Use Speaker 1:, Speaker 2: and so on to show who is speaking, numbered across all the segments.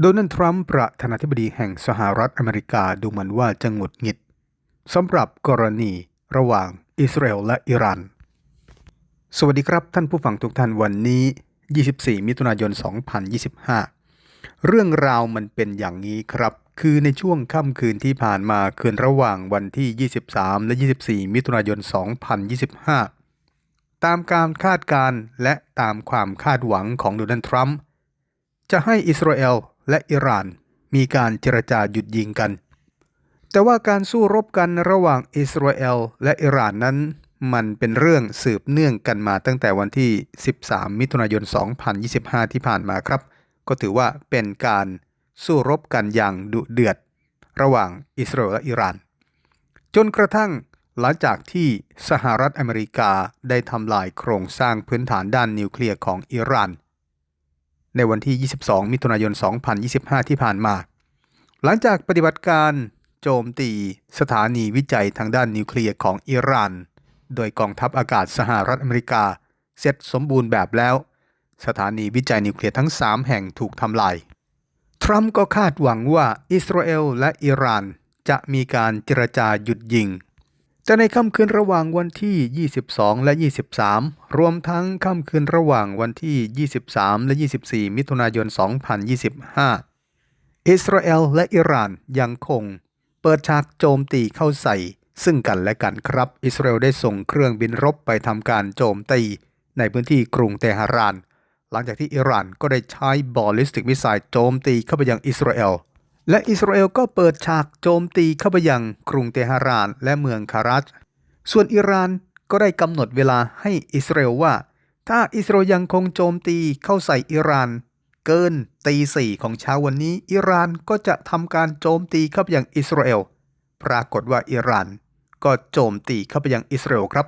Speaker 1: โดนัลด์ทรัมป์ประธานาธิบดีแห่งสหรัฐอเมริกาดูเหมือนว่าจะหงุดหงิดสำหรับกรณีระหว่างอิสราเอลและอิหร่านสวัสดีครับท่านผู้ฟังทุกท่านวันนี้ 24 มิถุนายน 2025 เรื่องราวมันเป็นอย่างนี้ครับ คือในช่วงค่ำคืนที่ผ่านมาคืนระหว่างวันที่ 23 และ 24 มิถุนายน 2025 ตามการคาดการณ์และตามความคาดหวังของโดนัลด์ทรัมป์จะให้อิสราเอล และอิหร่าน มีการเจรจาหยุดยิงกัน แต่ว่าการสู้รบกันระหว่างอิสราเอลและอิหร่านนั้น มันเป็นเรื่องสืบเนื่องกันมาตั้งแต่วันที่ 13 มิถุนายน 2025 ที่ผ่านมาครับ ก็ถือว่าเป็นการสู้รบกันอย่างดุเดือด ระหว่างอิสราเอลและอิหร่าน จนกระทั่งหลังจากที่สหรัฐอเมริกาได้ทำลายโครงสร้างพื้นฐานด้านนิวเคลียร์ของอิหร่าน ในวันที่ 22 มิถุนายน 2025 ที่ผ่านมา หลังจากปฏิบัติการโจมตีสถานีวิจัยทางด้านนิวเคลียร์ของอิหร่าน โดยกองทัพอากาศสหรัฐอเมริกา เสร็จสมบูรณ์แบบแล้ว สถานีวิจัยนิวเคลียร์ทั้ง 3 แห่งถูกทำลาย ทรัมป์ก็คาดหวังว่าอิสราเอลและอิหร่านจะมีการเจรจาหยุดยิง แต่ในค่ำคืนระหว่างวันที่ 22 และ 23 รวมทั้งค่ำคืนระหว่างวันที่ 23 และ 24 มิถุนายน 2025 อิสราเอลและอิหร่านยังคง เปิดฉากโจมตีเข้าใส่ ซึ่งกันและกันครับ อิสราเอลได้ส่งเครื่องบินรบไปทำการโจมตีในพื้นที่กรุงเตหะราน หลังจากที่อิหร่านก็ได้ใช้บอลลิสติกมิสไซล์โจมตีเข้าไปยังอิสราเอล และอิสราเอลก็เปิดฉากโจมตีเข้าไปยังกรุงเตหะรานและเมืองคารัช ส่วนอิหร่านก็ได้กำหนดเวลาให้อิสราเอลว่า ถ้าอิสราเอลยังคงโจมตีเข้าใส่อิหร่าน เกินตีสี่ของเช้าวันนี้ อิหร่านก็จะทำการโจมตีเข้าไปยังอิสราเอล ปรากฏว่าอิหร่านก็โจมตีเข้าไปยังอิสราเอลครับ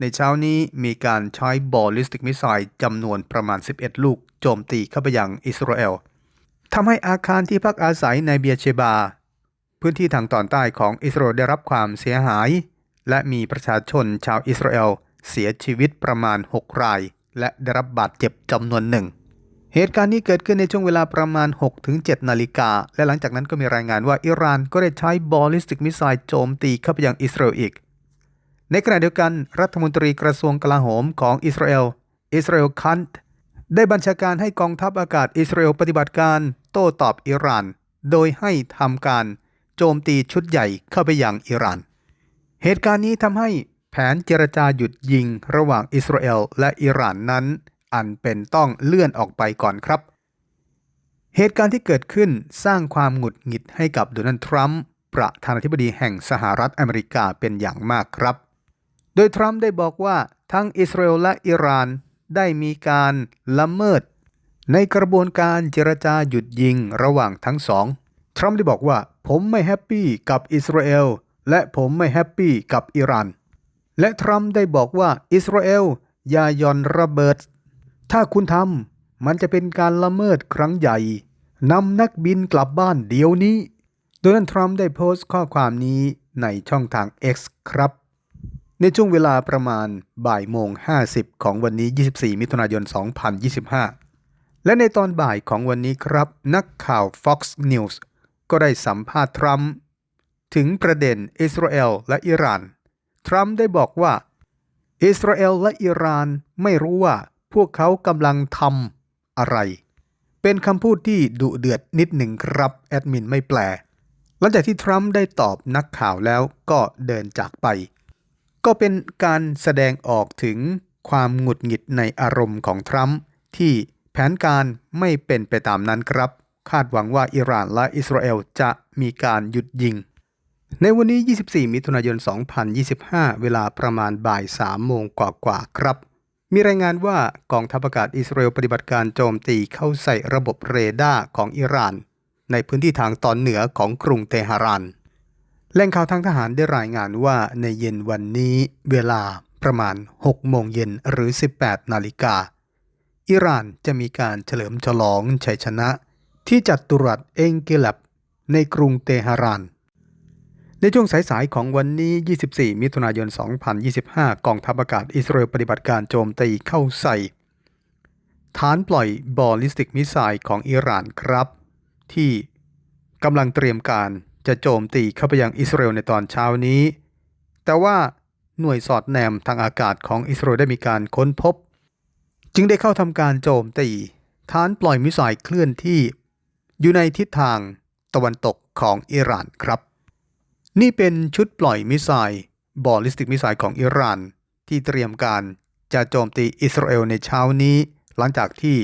Speaker 1: ในเช้านี้มีการใช้บอลลิสติกมิสไซล์จำนวนประมาณ 11 ลูก โจมตีเข้าไปยังอิสราเอล ทำให้อาคารที่พักอาศัยในเบียเชบา พื้นที่ทางตอนใต้ของอิสราเอลได้รับความเสียหาย และมีประชาชนชาวอิสราเอลเสียชีวิตประมาณ 6 ราย และได้รับบาดเจ็บจำนวนหนึ่ง เหตุการณ์นี้เกิดขึ้นในช่วงเวลาประมาณ 6-7 นาฬิกา และหลังจากนั้นก็มีรายงานว่าอิหร่านก็ได้ใช้บอลลิสติกมิสไซล์โจมตีเข้าไปยังอิสราเอลอีก ในขณะเดียวกันรัฐมนตรีกระทรวงกลาโหมของอิสราเอลอิสราเอลคันต์ ได้บัญชาการให้กองทัพอากาศอิสราเอลปฏิบัติการโต้ตอบอิหร่าน โดยให้ทำการโจมตีชุดใหญ่เข้าไปยังอิหร่าน เหตุการณ์นี้ทำให้แผนเจรจาหยุดยิงระหว่างอิสราเอลและอิหร่านนั้น อันเป็นต้องเลื่อนออกไปก่อนครับ เหตุการณ์ที่เกิดขึ้นสร้างความหงุดหงิดให้กับโดนัลด์ทรัมป์ประธานาธิบดีแห่งสหรัฐอเมริกาเป็นอย่างมากครับ โดยทรัมป์ได้บอกว่าทั้งอิสราเอลและอิหร่าน ได้มีการละเมิด ในกระบวนการเจรจาหยุดยิงระหว่างทั้งสอง ทรัมป์ได้บอกว่าผมไม่แฮปปี้กับอิสราเอลและผมไม่แฮปปี้กับอิหร่าน และทรัมป์ได้บอกว่าอิสราเอลอย่าย่อนระเบิด ถ้าคุณทำมันจะเป็นการละเมิดครั้งใหญ่นำนักบินกลับบ้านเดี๋ยวนี้ โดนัลด์ทรัมป์ได้โพสต์ข้อความนี้ในช่องทาง X ครับ ในช่วงเวลาประมาณบ่ายโมง 50 ของวันนี้ 24 มิถุนายน 2025 และในตอนบ่ายของวันนี้ครับ นักข่าว Fox News ก็ได้สัมภาษณ์ทรัมป์ถึงประเด็นอิสราเอลและอิหร่าน ทรัมป์ได้บอกว่า อิสราเอลและอิหร่านไม่รู้ว่าพวกเขากำลังทำอะไร เป็นคำพูดที่ดุเดือดนิดหนึ่งครับ แอดมินไม่แปล หลังจากที่ทรัมป์ได้ตอบนักข่าวแล้วก็เดินจากไป ก็เป็นการแสดงออกถึงความหงุดหงิดในอารมณ์ของทรัมป์ที่แผนการไม่เป็นไปตามนั้นครับ คาดหวังว่าอิหร่านและอิสราเอลจะมีการหยุดยิง ในวันนี้ 24 มิถุนายน 2025 เวลาประมาณบ่าย 3 โมงกว่าๆครับ มีรายงานว่ากองทัพอากาศอิสราเอลปฏิบัติการโจมตีเข้าใส่ระบบเรดาร์ของอิหร่าน ในพื้นที่ทางตอนเหนือของกรุงเตหะราน แหล่งข่าวทางทหารได้รายงานว่าในเย็นวันนี้เวลาประมาณ 6 โมงเย็นหรือ 18 นาฬิกา อิหร่านจะมีการเฉลิมฉลองชัยชนะ ที่จัดตุรัสเองเกลับในกรุงเตหะราน ในช่วงสายๆของวันนี้ 24 มิถุนายน 2025 กองทัพอากาศอิสราเอลปฏิบัติการโจมตีเข้าใส่ ฐานปล่อยบอลลิสติกมิสไซล์ของอิหร่านครับ ที่กำลังเตรียมการ จะโจมตีเข้าไปยังอิสราเอลในตอนเช้านี้ แต่ว่าหน่วยสอดแนมทางอากาศของอิสราเอลได้มีการค้นพบ จึงได้เข้าทำการโจมตีฐานปล่อยมิสไซล์เคลื่อนที่ อยู่ในทิศทางตะวันตกของอิหร่านครับ นี่เป็นชุดปล่อยมิสไซล์บอลลิสติกมิสไซล์ของอิหร่าน ที่เตรียมการจะโจมตีอิสราเอลในเช้านี้ หลังจากที่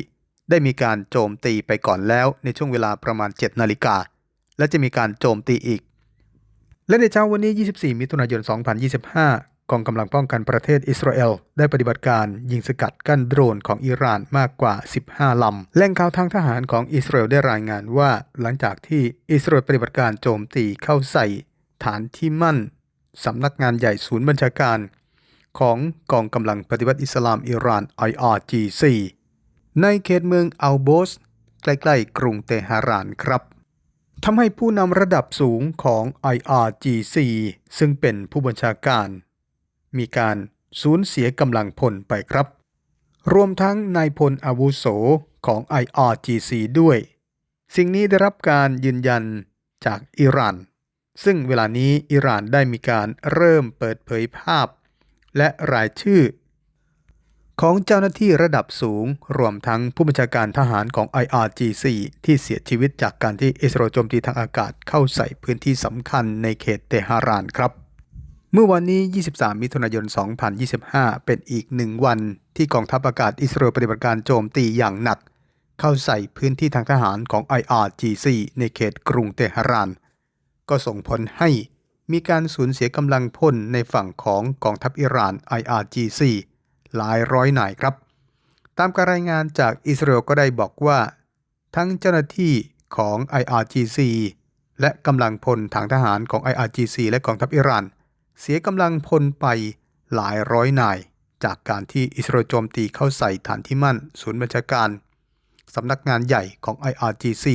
Speaker 1: ได้มีการโจมตีไปก่อนแล้วในช่วงเวลาประมาณ 7 นาฬิกา และจะมีการโจมตีอีก และในเช้าวันนี้ 24 มิถุนายน 2025 กองกำลังป้องกันประเทศอิสราเอล ได้ปฏิบัติการยิงสกัดกั้นโดรนของอิหร่านมากกว่า 15 ลำแหล่งข่าวทางทหารของอิสราเอลได้รายงานว่า หลังจากที่อิสราเอลปฏิบัติการโจมตีเข้าใส่ ฐานที่มั่นสำนักงานใหญ่ศูนย์บัญชาการ ของกองกำลังปฏิวัติอิสลามอิหร่าน IRGC ในเขตเมืองอัลโบสใกล้ๆกรุงเตหะรานครับ ทำให้ผู้นำระดับสูงของ IRGC ซึ่งเป็นผู้บัญชาการ มีการสูญเสียกำลังพลไปครับ รวมทั้งนายพลอาวุโสของ IRGC ด้วย สิ่งนี้ได้รับการยืนยันจากอิหร่าน ซึ่งเวลานี้อิหร่านได้มีการเริ่มเปิดเผยภาพ และรายชื่อ ของเจ้าหน้าที่ระดับสูง รวมทั้งผู้บัญชาการทหารของ IRGC ที่เสียชีวิตจากการที่อิสราเอลโจมตีทางอากาศเข้าใส่พื้นที่สำคัญในเขตเตหะรานครับ เมื่อวันนี้ 23 มิถุนายน 2025 เป็นอีกหนึ่งวันที่กองทัพอากาศอิสราเอลปฏิบัติการโจมตีอย่างหนัก เข้าใส่พื้นที่ทางทหารของ IRGC ในเขตกรุงเตหะราน ก็ส่งผลให้มีการสูญเสียกำลังพลในฝั่งของกองทัพอิหร่าน IRGC หลายร้อยนายครับ ตามการรายงานจากอิสราเอลก็ได้บอกว่า ทั้งเจ้าหน้าที่ของ IRGC และกำลังพลทางทหารของ IRGC และกองทัพอิหร่าน เสียกำลังพลไปหลายร้อยนาย จากการที่อิสราเอลโจมตีเข้าใส่ฐานที่มั่น ศูนย์บัญชาการสำนักงานใหญ่ของ IRGC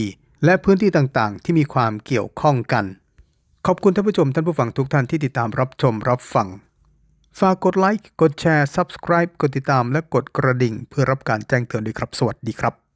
Speaker 1: และพื้นที่ต่างๆ ที่มีความเกี่ยวข้องกัน ขอบคุณท่านผู้ชมท่านผู้ฟังทุกท่านที่ติดตามรับชมรับฟัง ฝากกดไลค์ กดแชร์ Subscribe กดติดตามและกดกระดิ่ง เพื่อรับการแจ้งเตือนด้วยครับ สวัสดีครับ